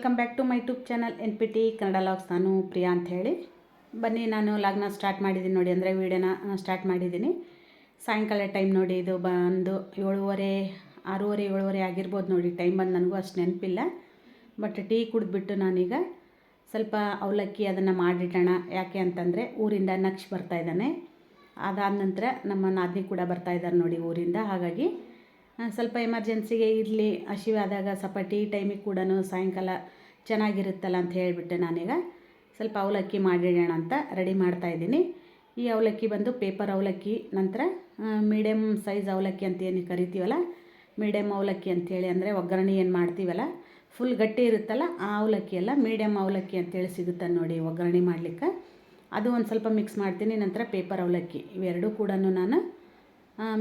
Welcome back to my YouTube channel N P T Kannada vlogs ನಾನು ಪ್ರಿಯಾ ಅಂತ ಹೇಳಿ. ಬನ್ನಿ, ನಾನು ಲಾಗ್ನ ಸ್ಟಾರ್ಟ್ ಮಾಡಿದ್ದೀನಿ ನೋಡಿ. ಅಂದರೆ ವೀಡಿಯೋನ ಸ್ಟಾರ್ಟ್ ಮಾಡಿದ್ದೀನಿ. ಸಾಯಂಕಾಲ ಟೈಮ್ ನೋಡಿ, ಇದು ಬಂದು ಏಳುವರೆ, ಆರೂವರೆ, ಏಳುವರೆ ಆಗಿರ್ಬೋದು ನೋಡಿ. ಟೈಮ್ ಬಂದು ನನಗೂ ಅಷ್ಟು ನೆನಪಿಲ್ಲ. ಬಟ್ ಟೀ ಕುಡಿದ್ಬಿಟ್ಟು ನಾನೀಗ ಸ್ವಲ್ಪ ಅವಲಕ್ಕಿ ಅದನ್ನು ಮಾಡಿಟ್ಟೋಣ. ಯಾಕೆ ಅಂತಂದರೆ ಊರಿಂದ ನಕ್ಷ ಬರ್ತಾ ಇದ್ದಾನೆ. ಅದಾದ ನಂತರ ನಮ್ಮ ನಾದಿನಿ ಕೂಡ ಬರ್ತಾಯಿದ್ದಾರೆ ನೋಡಿ ಊರಿಂದ. ಹಾಗಾಗಿ ಸ್ವಲ್ಪ ಎಮರ್ಜೆನ್ಸಿಗೆ ಇರಲಿ ಹಸಿವಾದಾಗ ಸ್ವಲ್ಪ ಟೀ ಟೈಮಿಗೆ ಕೂಡ ಸಾಯಂಕಾಲ ಚೆನ್ನಾಗಿರುತ್ತಲ್ಲ ಅಂತ ಹೇಳಿಬಿಟ್ಟೆ ನಾನೀಗ. ಸ್ವಲ್ಪ ಅವಲಕ್ಕಿ ಮಾಡಿಡೋಣ ಅಂತ ರೆಡಿ ಮಾಡ್ತಾಯಿದ್ದೀನಿ ಈ ಅವಲಕ್ಕಿ ಬಂದು ಪೇಪರ್ ಅವಲಕ್ಕಿ, ನಂತರ ಮೀಡಿಯಮ್ ಸೈಜ್ ಅವಲಕ್ಕಿ ಅಂತ ಏನು ಕರಿತೀವಲ್ಲ ಮೀಡಿಯಮ್ ಅವಲಕ್ಕಿ ಅಂತೇಳಿ ಅಂದರೆ ಒಗ್ಗರಣೆ ಏನು ಮಾಡ್ತೀವಲ್ಲ ಫುಲ್ ಗಟ್ಟಿ ಇರುತ್ತಲ್ಲ ಆ ಅವಲಕ್ಕಿ ಎಲ್ಲ ಮೀಡಿಯಮ್ ಅವಲಕ್ಕಿ ಅಂತೇಳಿ ಸಿಗುತ್ತೆ ನೋಡಿ ಒಗ್ಗರಣೆ ಮಾಡಲಿಕ್ಕೆ. ಅದು ಒಂದು ಸ್ವಲ್ಪ ಮಿಕ್ಸ್ ಮಾಡ್ತೀನಿ, ನಂತರ ಪೇಪರ್ ಅವಲಕ್ಕಿ, ಇವೆರಡೂ ಕೂಡ ನಾನು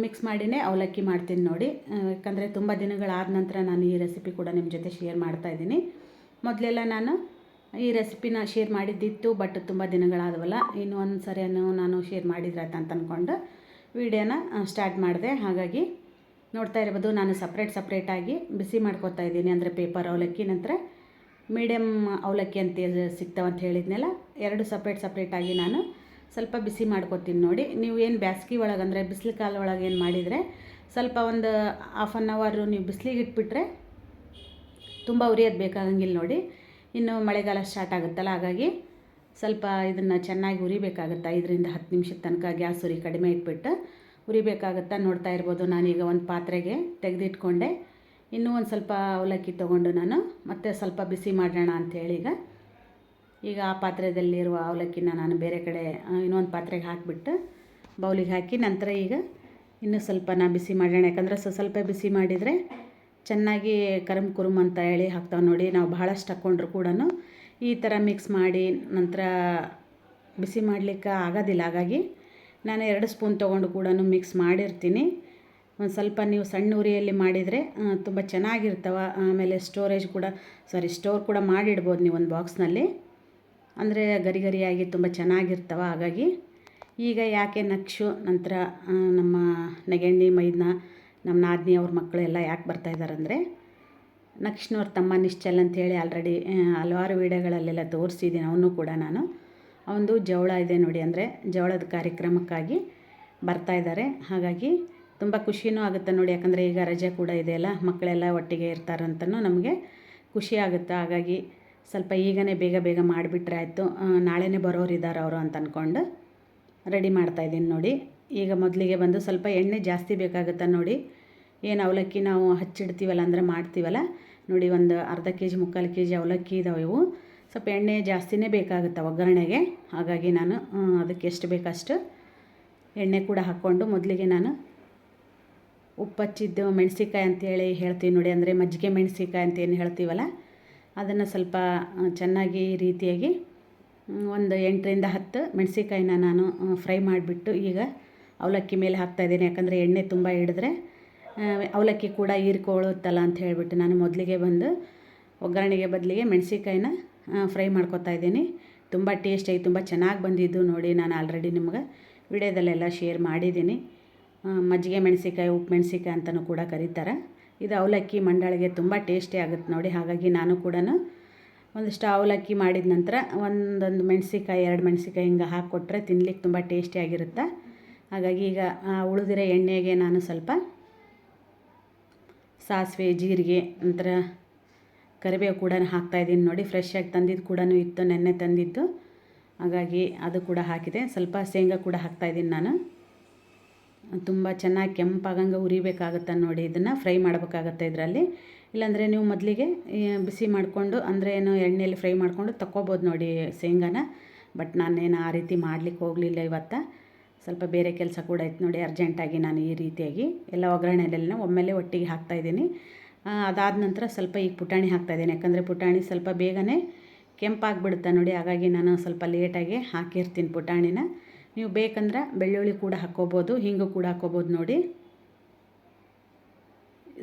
ಮಿಕ್ಸ್ ಮಾಡಿನೇ ಅವಲಕ್ಕಿ ಮಾಡ್ತೀನಿ ನೋಡಿ. ಯಾಕಂದರೆ ತುಂಬ ದಿನಗಳಾದ ನಂತರ ನಾನು ಈ ರೆಸಿಪಿ ಕೂಡ ನಿಮ್ಮ ಜೊತೆ ಶೇರ್ ಮಾಡ್ತಾ ಇದ್ದೀನಿ. ಮೊದಲೆಲ್ಲ ನಾನು ಈ ರೆಸಿಪಿನ ಶೇರ್ ಮಾಡಿದ್ದಿತ್ತು ಬಟ್ ತುಂಬ ದಿನಗಳಾದವಲ್ಲ. ಇನ್ನು ಒಂದು ನಾನು ಶೇರ್ ಮಾಡಿದ್ರಾಯ್ತು ಅಂತ ಅಂದ್ಕೊಂಡು ವಿಡಿಯೋನ ಸ್ಟಾರ್ಟ್ ಮಾಡಿದೆ. ಹಾಗಾಗಿ ನೋಡ್ತಾ ಇರ್ಬೋದು, ನಾನು ಸಪ್ರೇಟ್ ಸಪ್ರೇಟಾಗಿ ಬಿಸಿ ಮಾಡ್ಕೊತಾ ಇದ್ದೀನಿ. ಅಂದರೆ ಪೇಪರ್ ಅವಲಕ್ಕಿ ನಂತರ ಮೀಡಿಯಮ್ ಅವಲಕ್ಕಿ ಅಂತ ಸಿಗ್ತಾವಂತ ಹೇಳಿದ್ನಲ್ಲ, ಎರಡು ಸಪ್ರೇಟ್ ಸಪ್ರೇಟಾಗಿ ನಾನು ಸ್ವಲ್ಪ ಬಿಸಿ ಮಾಡ್ಕೊತೀನಿ ನೋಡಿ. ನೀವು ಏನು ಬ್ಯಾಸ್ಗೆ ಒಳಗೆ ಅಂದರೆ ಬಿಸಿಲು ಕಾಲ ಒಳಗೆ ಏನು ಮಾಡಿದರೆ ಸ್ವಲ್ಪ ಒಂದು ಹಾಫ್ ಆನ್ ಅವರು ನೀವು ಬಿಸಿಲಿಗೆ ಇಟ್ಬಿಟ್ರೆ ತುಂಬ ಉರಿಯೋದು ಬೇಕಾಗಂಗಿಲ್ಲ ನೋಡಿ. ಇನ್ನು ಮಳೆಗಾಲ ಸ್ಟಾರ್ಟ್ ಆಗುತ್ತಲ್ಲ, ಹಾಗಾಗಿ ಸ್ವಲ್ಪ ಇದನ್ನು ಚೆನ್ನಾಗಿ ಉರಿಬೇಕಾಗುತ್ತೆ? ಐದರಿಂದ ಹತ್ತು ನಿಮಿಷದ ತನಕ ಗ್ಯಾಸ್ ಉರಿ ಕಡಿಮೆ ಇಟ್ಬಿಟ್ಟು ಉರಿಬೇಕಾಗುತ್ತಾ ನೋಡ್ತಾ ಇರ್ಬೋದು. ನಾನೀಗ ಒಂದು ಪಾತ್ರೆಗೆ ತೆಗೆದಿಟ್ಕೊಂಡೆ. ಇನ್ನೂ ಒಂದು ಸ್ವಲ್ಪ ಅವಲಕ್ಕಿ ತೊಗೊಂಡು ನಾನು ಮತ್ತೆ ಸ್ವಲ್ಪ ಬಿಸಿ ಮಾಡೋಣ ಅಂಥೇಳಿ ಈಗ ಈಗ ಆ ಪಾತ್ರೆದಲ್ಲಿರುವ ಅವಲಕ್ಕಿನ ನಾನು ಬೇರೆ ಕಡೆ ಇನ್ನೊಂದು ಪಾತ್ರೆಗೆ ಹಾಕಿಬಿಟ್ಟು ಬೌಲಿಗೆ ಹಾಕಿ ನಂತರ ಈಗ ಇನ್ನೂ ಸ್ವಲ್ಪ ನಾ ಬಿಸಿ ಮಾಡೋಣ. ಯಾಕಂದರೆ ಸ್ವಲ್ಪ ಸ್ವಲ್ಪ ಬಿಸಿ ಮಾಡಿದರೆ ಚೆನ್ನಾಗಿ ಕರಮ್ ಕುರುಮ್ ಅಂತ ಹೇಳಿ ಹಾಕ್ತಾವೆ ನೋಡಿ. ನಾವು ಭಾಳಷ್ಟು ಹಾಕ್ಕೊಂಡ್ರು ಕೂಡ ಈ ಥರ ಮಿಕ್ಸ್ ಮಾಡಿ ನಂತರ ಬಿಸಿ ಮಾಡಲಿಕ್ಕೆ ಆಗೋದಿಲ್ಲ. ಹಾಗಾಗಿ ನಾನು ಎರಡು ಸ್ಪೂನ್ ತೊಗೊಂಡು ಕೂಡ ಮಿಕ್ಸ್ ಮಾಡಿರ್ತೀನಿ. ಒಂದು ಸ್ವಲ್ಪ ನೀವು ಸಣ್ಣ ಉರಿಯಲ್ಲಿ ಮಾಡಿದರೆ ತುಂಬ ಚೆನ್ನಾಗಿರ್ತವೆ. ಆಮೇಲೆ ಸ್ಟೋರೇಜ್ ಕೂಡ ಸಾರಿ ಸ್ಟೋರ್ ಕೂಡ ಮಾಡಿಡ್ಬೋದು ನೀವು ಒಂದು ಬಾಕ್ಸ್ನಲ್ಲಿ ಅಂದರೆ ಗರಿ ಗರಿಯಾಗಿ ತುಂಬ ಚೆನ್ನಾಗಿರ್ತವೆ, ಹಾಗಾಗಿ ಈಗ ಯಾಕೆ ನಕ್ಷು ನಂತರ ನಮ್ಮ ನೆಗೆಣ್ಣಿ, ಮೈದ್ನ, ನಮ್ಮ ನಾದಿನಿ ಅವ್ರ ಮಕ್ಕಳೆಲ್ಲ ಯಾಕೆ ಬರ್ತಾ ಇದ್ದಾರೆ ಅಂದರೆ ನಕ್ಷನವ್ರ ತಮ್ಮ ನಿಶ್ಚಲ್ ಅಂತೇಳಿ ಆಲ್ರೆಡಿ ಹಲವಾರು ವೀಡಿಯೋಗಳಲ್ಲೆಲ್ಲ ತೋರಿಸಿದ್ದೀನಿ ಅವನು ಕೂಡ ನಾನು. ಅವನದು ಜವಳ ಇದೆ ನೋಡಿ ಅಂದರೆ ಜವಳದ ಕಾರ್ಯಕ್ರಮಕ್ಕಾಗಿ ಬರ್ತಾ ಇದ್ದಾರೆ ಹಾಗಾಗಿ ತುಂಬ ಖುಷಿನೂ ಆಗುತ್ತೆ ನೋಡಿ, ಯಾಕಂದರೆ ಈಗ ರಜೆ ಕೂಡ ಇದೆಯಲ್ಲ ಮಕ್ಕಳೆಲ್ಲ ಒಟ್ಟಿಗೆ ಇರ್ತಾರಂತನೂ ನಮಗೆ ಖುಷಿ ಆಗುತ್ತೆ. ಹಾಗಾಗಿ ಸ್ವಲ್ಪ ಈಗನೇ ಬೇಗ ಬೇಗ ಮಾಡಿಬಿಟ್ರೆ ಆಯಿತು. ನಾಳೆನೇ ಬರೋರು ಇದ್ದಾರೆ ಅವರು ಅಂತ ಅಂದ್ಕೊಂಡು ರೆಡಿ ಮಾಡ್ತಾಯಿದ್ದೀನಿ ನೋಡಿ. ಈಗ ಮೊದಲಿಗೆ ಬಂದು ಸ್ವಲ್ಪ ಎಣ್ಣೆ ಜಾಸ್ತಿ ಬೇಕಾಗುತ್ತೆ ನೋಡಿ. ಏನು ಅವಲಕ್ಕಿ ನಾವು ಹಚ್ಚಿಡ್ತೀವಲ್ಲ ಅಂದರೆ ಮಾಡ್ತೀವಲ್ಲ. ನೋಡಿ ಒಂದು ಅರ್ಧ ಕೆ ಜಿ ಮುಕ್ಕಾಲು ಕೆ ಜಿ ಅವಲಕ್ಕಿ ಇದಾವೆ ಇವು. ಸ್ವಲ್ಪ ಎಣ್ಣೆ ಜಾಸ್ತಿನೇ ಬೇಕಾಗುತ್ತೆ ಒಗ್ಗರಣೆಗೆ. ಹಾಗಾಗಿ ನಾನು ಅದಕ್ಕೆ ಎಷ್ಟು ಬೇಕಷ್ಟು ಎಣ್ಣೆ ಕೂಡ ಹಾಕ್ಕೊಂಡು ಮೊದಲಿಗೆ ನಾನು ಉಪ್ಪಚ್ಚಿದ್ದು ಮೆಣಸಿಕಾಯಿ ಅಂತೇಳಿ ಹೇಳ್ತೀವಿ ನೋಡಿ. ಅಂದರೆ ಮಜ್ಜಿಗೆ ಮೆಣಸಿಕಾಯಿ ಅಂತ ಏನು ಹೇಳ್ತೀವಲ್ಲ. ಅದನ್ನು ಸ್ವಲ್ಪ ಚೆನ್ನಾಗಿ ರೀತಿಯಾಗಿ ಒಂದು ಎಂಟರಿಂದ ಹತ್ತು ಮೆಣಸಿಕಾಯಿನ ನಾನು ಫ್ರೈ ಮಾಡಿಬಿಟ್ಟು ಈಗ ಅವಲಕ್ಕಿ ಮೇಲೆ ಹಾಕ್ತಾಯಿದ್ದೀನಿ ಯಾಕಂದರೆ ಎಣ್ಣೆ ತುಂಬ ಹಿಡಿದ್ರೆ ಅವಲಕ್ಕಿ ಕೂಡ ಹೀರ್ಕೊಳ್ಳುತ್ತಲ್ಲ ಅಂತ ಹೇಳಿಬಿಟ್ಟು ನಾನು ಮೊದಲಿಗೆ ಬಂದು ಒಗ್ಗರಣೆಗೆ ಬದಲಿಗೆ ಮೆಣಸಿಕಾಯಿನ ಫ್ರೈ ಮಾಡ್ಕೊತಾ ಇದ್ದೀನಿ. ತುಂಬ ಟೇಸ್ಟಾಗಿ ತುಂಬ ಚೆನ್ನಾಗಿ ಬಂದಿದ್ದು ನೋಡಿ ನಾನು ಆಲ್ರೆಡಿ ನಿಮ್ಗೆ ವಿಡಿಯೋದಲ್ಲೆಲ್ಲ ಶೇರ್ ಮಾಡಿದ್ದೀನಿ. ಮಜ್ಜಿಗೆ ಮೆಣಸಿಕಾಯಿ ಉಪ್ಪು ಮೆಣಸಿಕಾಯಿ ಅಂತಲೂ ಕೂಡ ಕರೀತಾರೆ. ಇದು ಅವಲಕ್ಕಿ ಮಂಡಾಳಿಗೆ ತುಂಬ ಟೇಸ್ಟಿ ಆಗುತ್ತೆ ನೋಡಿ, ಹಾಗಾಗಿ ನಾನು ಕೂಡ ಒಂದಿಷ್ಟು ಅವಲಕ್ಕಿ ಮಾಡಿದ ನಂತರ ಒಂದೊಂದು ಮೆಣಸಿಕಾಯಿ ಎರಡು ಮೆಣಸಿಕಾಯಿ ಹಿಂಗೆ ಹಾಕ್ಕೊಟ್ರೆ ತಿನ್ಲಿಕ್ಕೆ ತುಂಬ ಟೇಸ್ಟಿಯಾಗಿರುತ್ತೆ ಹಾಗಾಗಿ ಈಗ ಉಳಿದಿರೋ ಎಣ್ಣೆಗೆ ನಾನು ಸ್ವಲ್ಪ ಸಾಸಿವೆ, ಜೀರಿಗೆ, ನಂತರ ಕರಿಬೇವು ಕೂಡ ಹಾಕ್ತಾಯಿದ್ದೀನಿ ನೋಡಿ ಫ್ರೆಶ್ ಆಗಿ ತಂದಿದ್ದು ಕೂಡ ಇತ್ತು, ನೆನ್ನೆ ತಂದಿದ್ದು. ಹಾಗಾಗಿ ಅದು ಕೂಡ ಹಾಕಿದೆ. ಸ್ವಲ್ಪ ಶೇಂಗಾ ಕೂಡ ಹಾಕ್ತಾಯಿದ್ದೀನಿ ನಾನು. ತುಂಬ ಚೆನ್ನಾಗಿ ಕೆಂಪಾಗಂಗೆ ಉರಿಬೇಕಾಗುತ್ತೆ ನೋಡಿ. ಇದನ್ನು ಫ್ರೈ ಮಾಡಬೇಕಾಗತ್ತೆ ಇದರಲ್ಲಿ. ಇಲ್ಲಾಂದರೆ ನೀವು ಮೊದಲಿಗೆ ಬಿಸಿ ಮಾಡಿಕೊಂಡು, ಅಂದರೆ ಏನು ಎಣ್ಣೆಯಲ್ಲಿ ಫ್ರೈ ಮಾಡಿಕೊಂಡು ತಕ್ಕೋಬೋದು ನೋಡಿ ಶೇಂಗಾನ. ಬಟ್ ನಾನೇನು ಆ ರೀತಿ ಮಾಡಲಿಕ್ಕೆ ಹೋಗಲಿಲ್ಲ ಇವತ್ತು. ಸ್ವಲ್ಪ ಬೇರೆ ಕೆಲಸ ಕೂಡ ಇತ್ತು ನೋಡಿ, ಅರ್ಜೆಂಟಾಗಿ ನಾನು ಈ ರೀತಿಯಾಗಿ ಎಲ್ಲ ಒಗ್ಗರಣೆಲೆಲ್ಲ ಒಮ್ಮೆಲೆ ಒಟ್ಟಿಗೆ ಹಾಕ್ತಾಯಿದ್ದೀನಿ ಅದಾದ ನಂತರ ಸ್ವಲ್ಪ ಈಗ ಪುಟಾಣಿ ಹಾಕ್ತಾಯಿದ್ದೀನಿ ಯಾಕಂದರೆ ಪುಟಾಣಿ ಸ್ವಲ್ಪ ಬೇಗನೆ ಕೆಂಪಾಗಿಬಿಡುತ್ತೆ ನೋಡಿ. ಹಾಗಾಗಿ ನಾನು ಸ್ವಲ್ಪ ಲೇಟಾಗಿ ಹಾಕಿರ್ತೀನಿ ಪುಟಾಣಿನ. ನೀವು ಬೇಕಂದ್ರೆ ಬೆಳ್ಳುಳ್ಳಿ ಕೂಡ ಹಾಕ್ಕೋಬೋದು, ಹಿಂಗು ಕೂಡ ಹಾಕ್ಕೋಬೋದು ನೋಡಿ.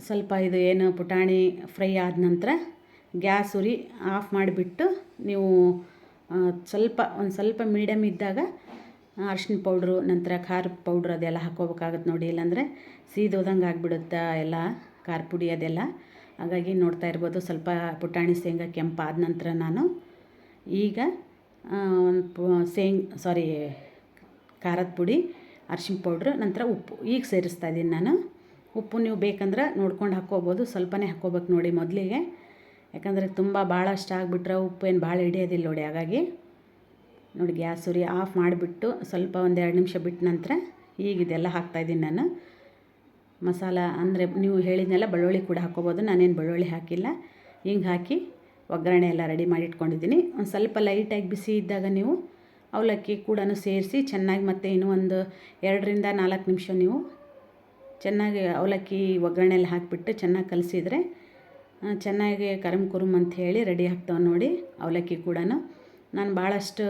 ಸ್ವಲ್ಪ ಇದು ಏನು ಪುಟಾಣಿ ಫ್ರೈ ಆದ ನಂತರ ಗ್ಯಾಸ್ ಉರಿ ಆಫ್ ಮಾಡಿಬಿಟ್ಟು ನೀವು ಸ್ವಲ್ಪ, ಒಂದು ಸ್ವಲ್ಪ ಮೀಡಿಯಮ್ ಇದ್ದಾಗ ಅರ್ಶಿನ ಪೌಡ್ರು, ನಂತರ ಖಾರ ಪೌಡ್ರ್ ಅದೆಲ್ಲ ಹಾಕ್ಕೋಬೇಕಾಗತ್ತೆ ನೋಡಿ. ಇಲ್ಲಾಂದರೆ ಸೀದೋದಂಗೆ ಆಗಿಬಿಡುತ್ತೆ ಎಲ್ಲ, ಖಾರ ಪುಡಿ ಅದೆಲ್ಲ. ಹಾಗಾಗಿ ನೋಡ್ತಾ ಇರ್ಬೋದು, ಸ್ವಲ್ಪ ಪುಟಾಣಿ ಶೇಂಗಾ ಕೆಂಪಾದ ನಂತರ ನಾನು ಈಗ ಒಂದು ಶೇಂಗ್ ಸಾರಿ ಖಾರದ ಪುಡಿ ಅರ್ಶಿಣ ಪೌಡ್ರ್ ನಂತರ ಉಪ್ಪು. ಈಗ ಸೇರಿಸ್ತಾ ಇದ್ದೀನಿ ನಾನು. ಉಪ್ಪು ನೀವು ಬೇಕಂದ್ರೆ ನೋಡ್ಕೊಂಡು ಹಾಕ್ಕೋಬೋದು. ಸ್ವಲ್ಪನೇ ಹಾಕ್ಕೋಬೇಕು ನೋಡಿ ಮೊದಲಿಗೆ. ಯಾಕಂದರೆ ತುಂಬ ಭಾಳಷ್ಟು ಆಗಿಬಿಟ್ರೆ ಉಪ್ಪು ಏನು ಭಾಳ ಹಿಡಿಯೋದಿಲ್ಲ ನೋಡಿ ಹಾಗಾಗಿ. ನೋಡಿ ಗ್ಯಾಸ್ ಉರಿ ಆಫ್ ಮಾಡಿಬಿಟ್ಟು ಸ್ವಲ್ಪ ಒಂದು ಎರಡು ನಿಮಿಷ ಬಿಟ್ಟ ನಂತರ ಈಗ ಇದೆಲ್ಲ ಹಾಕ್ತಾಯಿದ್ದೀನಿ ನಾನು. ಮಸಾಲ ಅಂದರೆ ನೀವು ಹೇಳಿದ್ನೆಲ್ಲ ಬೆಳ್ಳುಳ್ಳಿ ಕೂಡ ಹಾಕ್ಕೋಬೋದು. ನಾನೇನು ಬೆಳ್ಳುಳ್ಳಿ ಹಾಕಿಲ್ಲ. ಹಿಂಗೆ ಹಾಕಿ ಒಗ್ಗರಣೆ ಎಲ್ಲ ರೆಡಿ ಮಾಡಿ ಇಟ್ಕೊಂಡಿದ್ದೀನಿ. ಒಂದು ಸ್ವಲ್ಪ ಲೈಟಾಗಿ ಬಿಸಿ ಇದ್ದಾಗ ನೀವು ಅವಲಕ್ಕಿ ಕೂಡ ಸೇರಿಸಿ ಚೆನ್ನಾಗಿ ಮತ್ತೆ ಇನ್ನೂ ಒಂದು ಎರಡರಿಂದ ನಾಲ್ಕು ನಿಮಿಷ ನೀವು ಚೆನ್ನಾಗಿ ಅವಲಕ್ಕಿ ಒಗ್ಗರಣೆಯಲ್ಲಿ ಹಾಕಿಬಿಟ್ಟು ಚೆನ್ನಾಗಿ ಕಲಸಿದ್ರೆ ಚೆನ್ನಾಗಿ ಕರಮ್ ಕುರುಮ್ ಅಂತ ಹೇಳಿ ರೆಡಿ ಆಗ್ತಾವೆ ನೋಡಿ ಅವಲಕ್ಕಿ ಕೂಡ ನಾನು ಭಾಳಷ್ಟು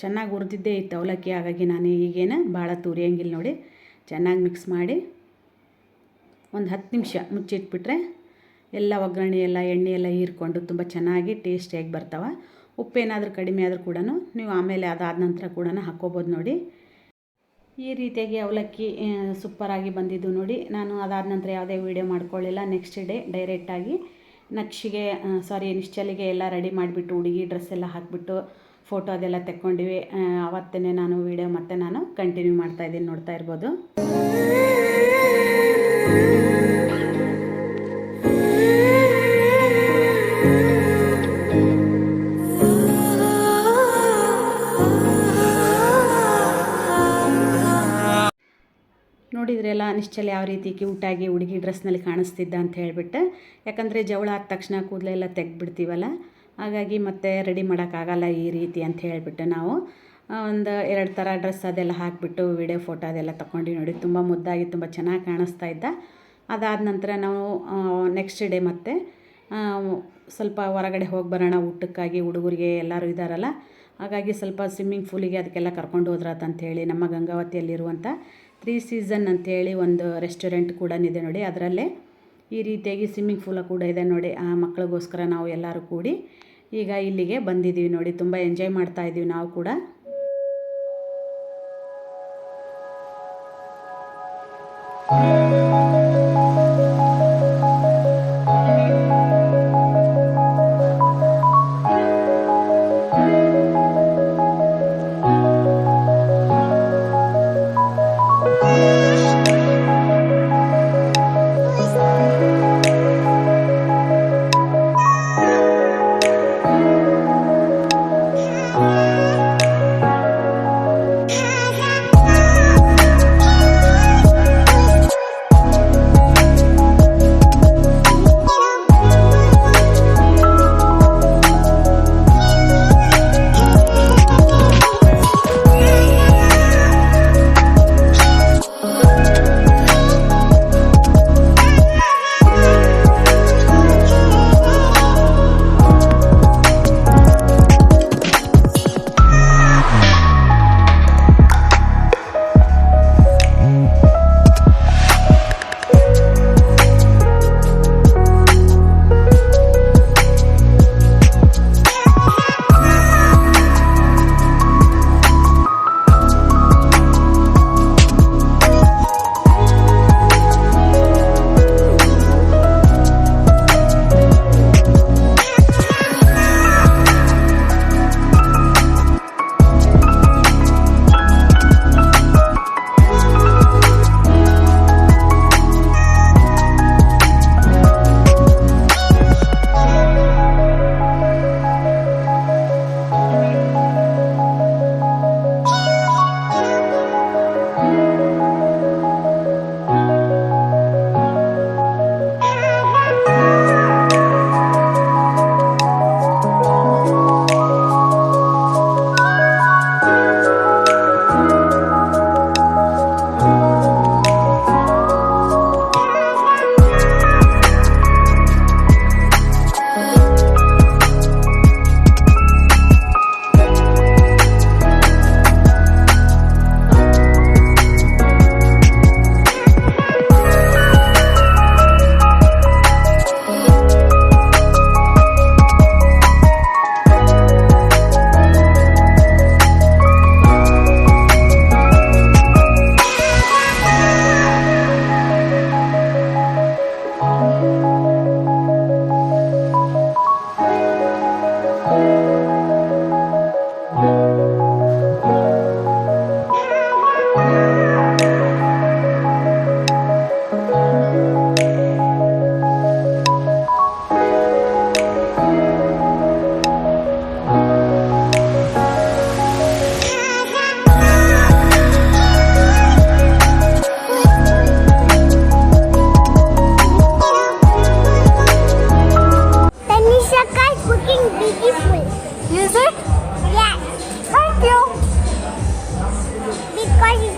ಚೆನ್ನಾಗಿ ಹುರಿದಿದ್ದೇ ಇತ್ತು ಅವಲಕ್ಕಿ, ಹಾಗಾಗಿ ನಾನು ಈಗೇನು ಭಾಳ ತುರಿಯಂಗಿಲ್ಲ ನೋಡಿ. ಚೆನ್ನಾಗಿ ಮಿಕ್ಸ್ ಮಾಡಿ ಒಂದು ಹತ್ತು ನಿಮಿಷ ಮುಚ್ಚಿಟ್ಬಿಟ್ರೆ ಎಲ್ಲ ಒಗ್ಗರಣೆ ಎಲ್ಲ, ಎಣ್ಣೆ ಎಲ್ಲ ಹೀರ್ಕೊಂಡು ತುಂಬ ಚೆನ್ನಾಗಿ ಟೇಸ್ಟಿಯಾಗಿ ಬರ್ತಾವೆ. ಉಪ್ಪೇನಾದರೂ ಕಡಿಮೆ ಆದರೂ ಕೂಡ ನೀವು ಆಮೇಲೆ ಅದಾದ ನಂತರ ಕೂಡ ಹಾಕ್ಕೋಬೋದು ನೋಡಿ. ಈ ರೀತಿಯಾಗಿ ಅವಲಕ್ಕಿ ಸೂಪರಾಗಿ ಬಂದಿದ್ದು ನೋಡಿ. ನಾನು ಅದಾದ ನಂತರ ಯಾವುದೇ ವೀಡಿಯೋ ಮಾಡ್ಕೊಳ್ಳಿಲ್ಲ. ನೆಕ್ಸ್ಟ್ ಡೇ ಡೈರೆಕ್ಟಾಗಿ ನಕ್ಷಿಗೆ ಸಾರಿ ನಿಶ್ಚಲಿಗೆ ಎಲ್ಲ ರೆಡಿ ಮಾಡಿಬಿಟ್ಟು ಹುಡುಗಿ ಡ್ರೆಸ್ ಎಲ್ಲ ಹಾಕಿಬಿಟ್ಟು ಫೋಟೋ ಅದೆಲ್ಲ ತೆಕ್ಕೊಂಡಿವಿ. ಅವತ್ತೇ ನಾನು ವೀಡಿಯೋ ಮತ್ತೆ ನಾನು ಕಂಟಿನ್ಯೂ ಮಾಡ್ತಾ ಇದ್ದೀನಿ ನೋಡ್ತಾ ಇರ್ಬೋದು. ನೋಡಿದ್ರೆಲ್ಲ ನಿಶ್ಚಲ ಯಾವ ರೀತಿ ಕ್ಯೂಟಾಗಿ ಹುಡುಗಿ ಡ್ರೆಸ್ನಲ್ಲಿ ಕಾಣಿಸ್ತಿದ್ದ ಅಂತ ಹೇಳಿಬಿಟ್ಟು, ಯಾಕಂದರೆ ಜವಳ ಆದ ತಕ್ಷಣ ಕೂದಲೆಲ್ಲ ತೆಗ್ದುಬಿಡ್ತೀವಲ್ಲ, ಹಾಗಾಗಿ ಮತ್ತೆ ರೆಡಿ ಮಾಡೋಕ್ಕಾಗಲ್ಲ ಈ ರೀತಿ ಅಂತ ಹೇಳಿಬಿಟ್ಟು ನಾವು ಒಂದು ಎರಡು ಥರ ಡ್ರೆಸ್ ಅದೆಲ್ಲ ಹಾಕಿಬಿಟ್ಟು ವಿಡಿಯೋ ಫೋಟೋ ಅದೆಲ್ಲ ತೊಗೊಂಡು ನೋಡಿ, ತುಂಬ ಮುದ್ದಾಗಿ, ತುಂಬ ಚೆನ್ನಾಗಿ ಕಾಣಿಸ್ತಾ ಇದ್ದ. ಅದಾದ ನಂತರ ನಾವು ನೆಕ್ಸ್ಟ್ ಡೇ ಮತ್ತೆ ಸ್ವಲ್ಪ ಹೊರಗಡೆ ಹೋಗಿ ಬರೋಣ, ಊಟಕ್ಕಾಗಿ ಹುಡುಗರಿಗೆ ಎಲ್ಲರೂ ಇದ್ದಾರಲ್ಲ, ಹಾಗಾಗಿ ಸ್ವಲ್ಪ ಸ್ವಿಮ್ಮಿಂಗ್ ಫೂಲಿಗೆ ಅದಕ್ಕೆಲ್ಲ ಕರ್ಕೊಂಡು ಹೋದ್ರಾತಂಥೇಳಿ ನಮ್ಮ ಗಂಗಾವತಿಯಲ್ಲಿರುವಂಥ ತ್ರೀ ಸೀಸನ್ ಅಂಥೇಳಿ ಒಂದು ರೆಸ್ಟೋರೆಂಟ್ ಕೂಡ ಇದೆ ನೋಡಿ. ಅದರಲ್ಲೇ ಈ ರೀತಿಯಾಗಿ ಸ್ವಿಮ್ಮಿಂಗ್ ಫೂಲ ಕೂಡ ಇದೆ ನೋಡಿ. ಆ ಮಕ್ಕಳಿಗೋಸ್ಕರ ನಾವು ಎಲ್ಲರೂ ಕೂಡಿ ಈಗ ಇಲ್ಲಿಗೆ ಬಂದಿದ್ದೀವಿ ನೋಡಿ. ತುಂಬ ಎಂಜಾಯ್ ಮಾಡ್ತಾ ಇದ್ದೀವಿ ನಾವು ಕೂಡ.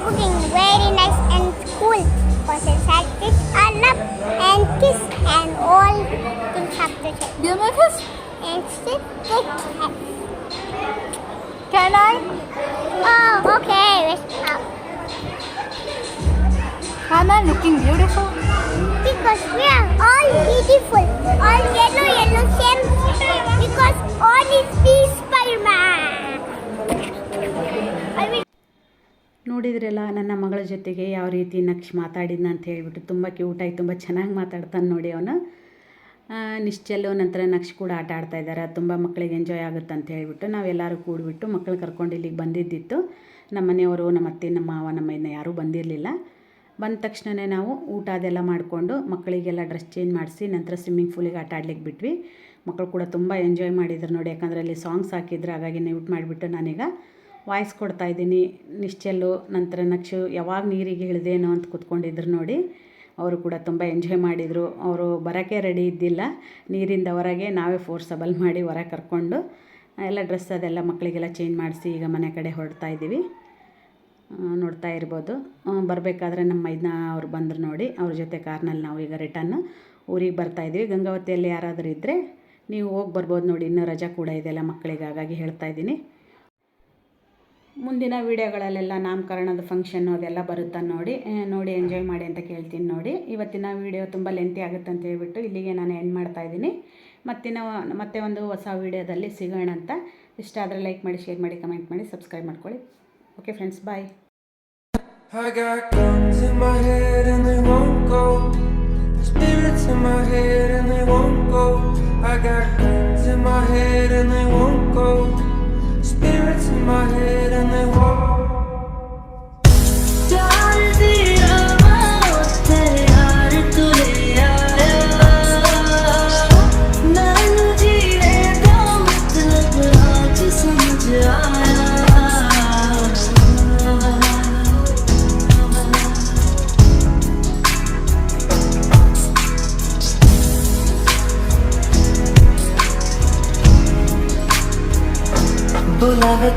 Looking very nice and cool. Because inside this I love and kiss and all things have to change. Give me a kiss. And sit thick and Can I? Oh, okay. Out. Am I looking beautiful? Because we are all beautiful. All yellow, yellow, same. Because all is be Spider-Man. ನೋಡಿದ್ರಲ್ಲ ನನ್ನ ಮಗಳ ಜೊತೆಗೆ ಯಾವ ರೀತಿ ನಕ್ಷ ಮಾತಾಡಿದ್ನ ಅಂತ ಹೇಳಿಬಿಟ್ಟು ತುಂಬ ಕ್ಯೂಟಾಗಿ ತುಂಬ ಚೆನ್ನಾಗಿ ಮಾತಾಡ್ತಾನೆ ನೋಡಿ ಅವನು. ನಿಶ್ಚಲ್ಲು ನಂತರ ನಕ್ಷ ಕೂಡ ಆಟ ಆಡ್ತಾ ಇದ್ದಾರೆ. ತುಂಬ ಮಕ್ಕಳಿಗೆ ಎಂಜಾಯ್ ಆಗುತ್ತೆ ಅಂತ ಹೇಳಿಬಿಟ್ಟು ನಾವೆಲ್ಲರೂ ಕೂಡಿಬಿಟ್ಟು ಮಕ್ಕಳು ಕರ್ಕೊಂಡು ಇಲ್ಲಿಗೆ ಬಂದಿದ್ದಿತ್ತು. ನಮ್ಮ ಮನೆಯವರು, ನಮ್ಮ ಅತ್ತೆ, ನಮ್ಮ ಮಾವ, ನಮ್ಮ ಇನ್ನು ಯಾರೂ ಬಂದಿರಲಿಲ್ಲ. ಬಂದ ತಕ್ಷಣವೇ ನಾವು ಊಟ ಅದೆಲ್ಲ ಮಾಡಿಕೊಂಡು ಮಕ್ಕಳಿಗೆಲ್ಲ ಡ್ರೆಸ್ ಚೇಂಜ್ ಮಾಡಿಸಿ ನಂತರ ಸ್ವಿಮ್ಮಿಂಗ್ ಫೂಲಿಗೆ ಆಟ ಆಡ್ಲಿಕ್ಕೆ ಬಿಟ್ವಿ. ಮಕ್ಕಳು ಕೂಡ ತುಂಬ ಎಂಜಾಯ್ ಮಾಡಿದ್ರು ನೋಡಿ, ಯಾಕಂದರೆ ಅಲ್ಲಿ ಸಾಂಗ್ಸ್ ಹಾಕಿದ್ರು, ಹಾಗಾಗಿ ಮ್ಯೂಟ್ ಮಾಡಿಬಿಟ್ಟು ನಾನೀಗ ವಾಯ್ಸ್ ಕೊಡ್ತಾ ಇದ್ದೀನಿ. ನಿಶ್ಚಲ್ಲು ನಂತರ ನಕ್ಷು ಯಾವಾಗ ನೀರಿಗೆ ಇಳಿದೇನೋ ಅಂತ ಕೂತ್ಕೊಂಡಿದ್ರು ನೋಡಿ. ಅವರು ಕೂಡ ತುಂಬ ಎಂಜಾಯ್ ಮಾಡಿದರು. ಅವರು ಬರೋಕ್ಕೆ ರೆಡಿ ಇದ್ದಿಲ್ಲ. ನೀರಿಂದ ಹೊರಗೆ ನಾವೇ ಫೋರ್ಸಬಲ್ ಮಾಡಿ ಹೊರಗೆ ಕರ್ಕೊಂಡು, ಎಲ್ಲ ಡ್ರೆಸ್ ಅದೆಲ್ಲ ಮಕ್ಕಳಿಗೆಲ್ಲ ಚೇಂಜ್ ಮಾಡಿಸಿ ಈಗ ಮನೆ ಕಡೆ ಹೊರಡ್ತಾ ಇದ್ದೀವಿ. ನೋಡ್ತಾ ಇರ್ಬೋದು. ಬರಬೇಕಾದ್ರೆ ನಮ್ಮ ಮೈದ್ನ ಅವ್ರು ಬಂದರು ನೋಡಿ. ಅವ್ರ ಜೊತೆ ಕಾರ್ನಲ್ಲಿ ನಾವು ಈಗ ರಿಟರ್ನ್ ಊರಿಗೆ ಬರ್ತಾ ಇದ್ದೀವಿ. ಗಂಗಾವತಿಯಲ್ಲಿ ಯಾರಾದರೂ ಇದ್ದರೆ ನೀವು ಹೋಗಿ ಬರ್ಬೋದು ನೋಡಿ. ಇನ್ನೂ ರಜಾ ಕೂಡ ಇದೆಯಲ್ಲ ಮಕ್ಕಳಿಗೆ. ಹಾಗಾಗಿ ಹೇಳ್ತಾ ಇದ್ದೀನಿ. ಮುಂದಿನ ವೀಡಿಯೋಗಳಲ್ಲೆಲ್ಲ ನಾಮಕರಣದ ಫಂಕ್ಷನ್ನು ಅದೆಲ್ಲ ಬರುತ್ತಾ ನೋಡಿ ನೋಡಿ ಎಂಜಾಯ್ ಮಾಡಿ ಅಂತ ಕೇಳ್ತೀನಿ ನೋಡಿ. ಇವತ್ತಿನ ವೀಡಿಯೋ ತುಂಬ ಲೆಂತಿ ಆಗುತ್ತೆ ಅಂತ ಹೇಳ್ಬಿಟ್ಟು ಇಲ್ಲಿಗೆ ನಾನು ಎಂಡ್ ಮಾಡ್ತಾ ಇದ್ದೀನಿ. ಮತ್ತಿನ, ಮತ್ತೆ ಒಂದು ಹೊಸ ವೀಡಿಯೋದಲ್ಲಿ ಸಿಗೋಣ ಅಂತ. ಇಷ್ಟ ಆದರೆ ಲೈಕ್ ಮಾಡಿ ಶೇರ್ ಮಾಡಿ ಕಮೆಂಟ್ ಮಾಡಿ ಸಬ್ಸ್ಕ್ರೈಬ್ ಮಾಡ್ಕೊಳ್ಳಿ. Okay friends bye. I got guns in my head and they won't go. my head and they walk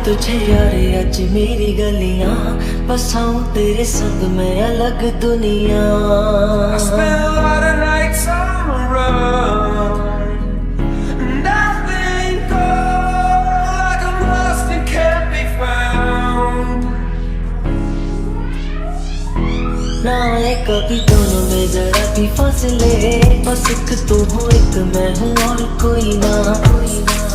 तुझे यार अज मेरी गलियाँ बसाऊं तेरे संग में अलग दुनिया। ना कभी दोनों में जरा भी फासले बस एक तू तो हो एक मैं हूँ और कोई ना कोई ना।